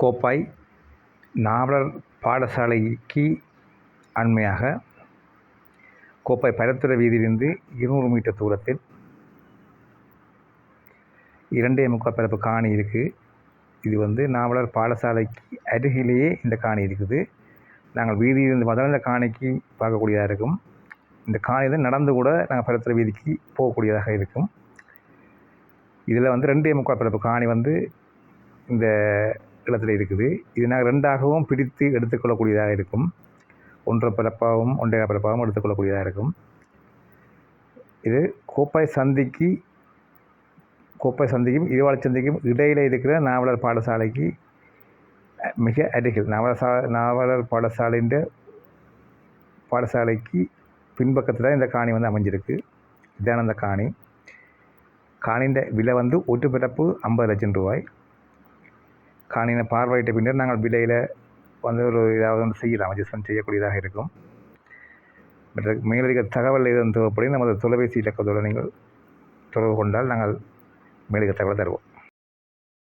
கோப்பாய் நாவலர் பாடசாலைக்கு அண்மையாக கோப்பாய் பரத்துறை வீதியிலிருந்து இருநூறு மீட்டர் தூரத்தில் இரண்டே முக்கால் பரப்பு காணி இருக்குது இது வந்து நாவலர் பாடசாலைக்கு அருகிலேயே இந்த காணி இருக்குது. நாங்கள் வீதியிலிருந்து பார்த்தா இந்த காணிக்கு பார்க்கக்கூடியதாக இருக்கும். இந்த காணியில் நடந்து கூட நாங்கள் பரத்துறை வீதிக்கு போகக்கூடியதாக இருக்கும். இதில் வந்து ரெண்டே முக்கால் பரப்பு காணி வந்து இந்த இடத்துல இருக்குது. இது நாங்கள் ரெண்டாகவும் பிடித்து எடுத்துக்கொள்ளக்கூடியதாக இருக்கும். ஒன்றரை பரப்பாகவும் ஒன்றைய பரப்பாகவும் எடுத்துக்கொள்ளக்கூடியதாக இருக்கும். இது கோப்பாய் சந்திக்கு கோப்பாய் சந்திக்கும் இருவாளி சந்திக்கும் இடையில் இருக்கிற நாவலர் பாடசாலைக்கு மிக அருகில் நாவலர் சா நாவலர் பாடசாலைன்ற பாடசாலைக்கு பின்பக்கத்தில் இந்த காணி வந்து அமைஞ்சிருக்கு. இதான அந்த காணி. காணின்ற விலை வந்து ஒட்டு பிறப்பு ஐம்பது லட்சம் ரூபாய். காணினை பார்வையிட்ட பின்னர் நாங்கள் விலையில் வந்து ஒரு ஏதாவது ஒன்று செய்யலாம் அட்ஜஸ்ட்மெண்ட் செய்யக்கூடியதாக இருக்கும். மற்ற மேலதிக தகவல் எதுவும் தேவைப்படி நமது தொலைபேசி இலக்கத்தோடு நீங்கள் தொடர்பு கொண்டால் நாங்கள் மேலதிக தகவலை தருவோம்.